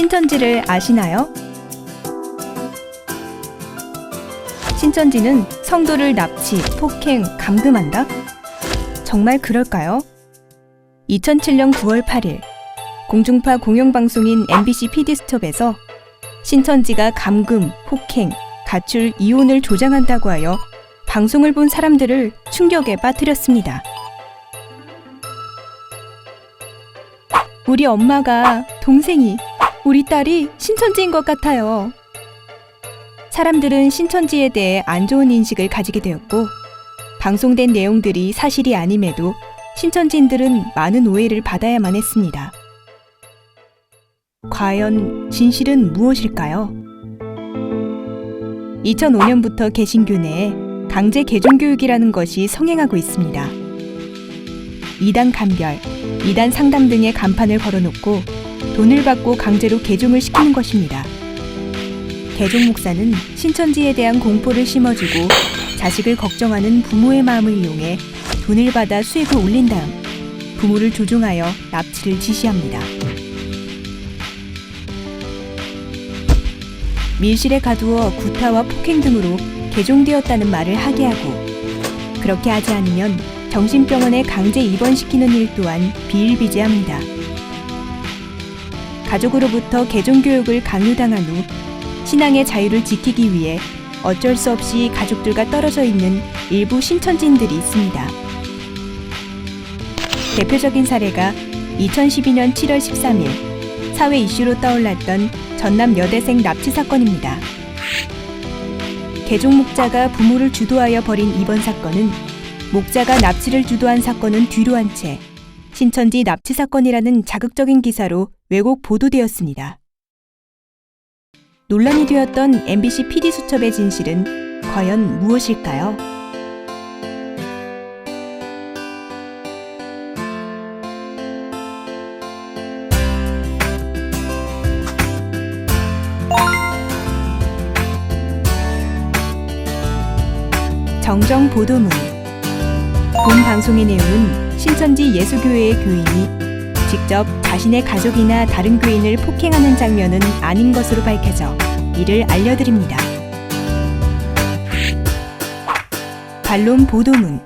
신천지를 아시나요? 신천지는 성도를 납치, 폭행, 감금한다? 정말 그럴까요? 2007년 9월 8일 공중파 공영방송인 MBC PD수첩에서 신천지가 감금, 폭행, 가출, 이혼을 조장한다고 하여 방송을 본 사람들을 충격에 빠뜨렸습니다. 우리 엄마가 동생이 우리 딸이 신천지인 것 같아요. 사람들은 신천지에 대해 안 좋은 인식을 가지게 되었고 방송된 내용들이 사실이 아님에도 신천지인들은 많은 오해를 받아야만 했습니다. 과연 진실은 무엇일까요? 2005년부터 개신교 내에 강제 개종교육이라는 것이 성행하고 있습니다. 이단 감별, 이단 상담 등의 간판을 걸어놓고 돈을 받고 강제로 개종을 시키는 것입니다. 개종 목사는 신천지에 대한 공포를 심어주고 자식을 걱정하는 부모의 마음을 이용해 돈을 받아 수익을 올린 다음 부모를 조종하여 납치를 지시합니다. 밀실에 가두어 구타와 폭행 등으로 개종되었다는 말을 하게 하고 그렇게 하지 않으면 정신병원에 강제 입원시키는 일 또한 비일비재합니다. 가족으로부터 개종교육을 강요당한 후 신앙의 자유를 지키기 위해 어쩔 수 없이 가족들과 떨어져 있는 일부 신천지인들이 있습니다. 대표적인 사례가 2012년 7월 13일 사회 이슈로 떠올랐던 전남 여대생 납치 사건입니다. 개종 목자가 부모를 주도하여 벌인 이번 사건은 목자가 납치를 주도한 사건은 뒤로 한 채 신천지 납치 사건이라는 자극적인 기사로 왜곡 보도되었습니다. 논란이 되었던 MBC PD 수첩의 진실은 과연 무엇일까요? 정정 보도문 본 방송의 내용은 신천지 예수교회의 교인이 직접 자신의 가족이나 다른 교인을 폭행하는 장면은 아닌 것으로 밝혀져 이를 알려드립니다. 반론 보도문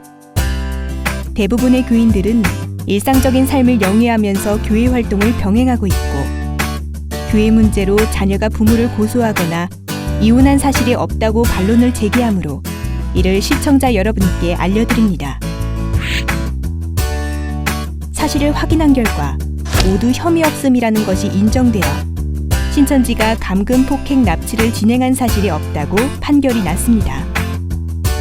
대부분의 교인들은 일상적인 삶을 영위하면서 교회 활동을 병행하고 있고 교회 문제로 자녀가 부모를 고소하거나 이혼한 사실이 없다고 반론을 제기하므로 이를 시청자 여러분께 알려드립니다. 사실을 확인한 결과 모두 혐의 없음이라는 것이 인정되어 신천지가 감금 폭행 납치를 진행한 사실이 없다고 판결이 났습니다.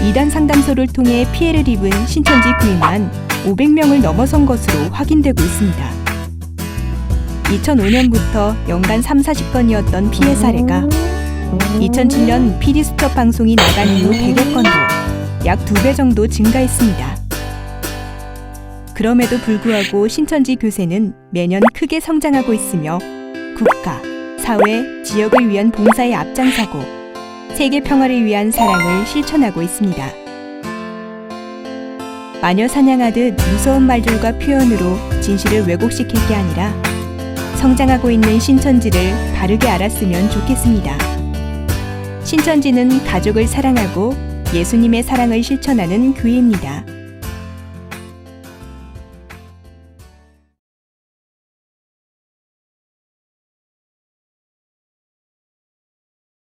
이단 상담소를 통해 피해를 입은 신천지 교인만 500명을 넘어선 것으로 확인되고 있습니다. 2005년부터 연간 3, 40건이었던 피해 사례가 2007년 PD 수첩 방송이 나간 이후 100여 건도 약 2배 정도 증가했습니다. 그럼에도 불구하고 신천지 교세는 매년 크게 성장하고 있으며 국가, 사회, 지역을 위한 봉사에 앞장서고 세계 평화를 위한 사랑을 실천하고 있습니다. 마녀 사냥하듯 무서운 말들과 표현으로 진실을 왜곡시킬 게 아니라 성장하고 있는 신천지를 바르게 알았으면 좋겠습니다. 신천지는 가족을 사랑하고 예수님의 사랑을 실천하는 교회입니다.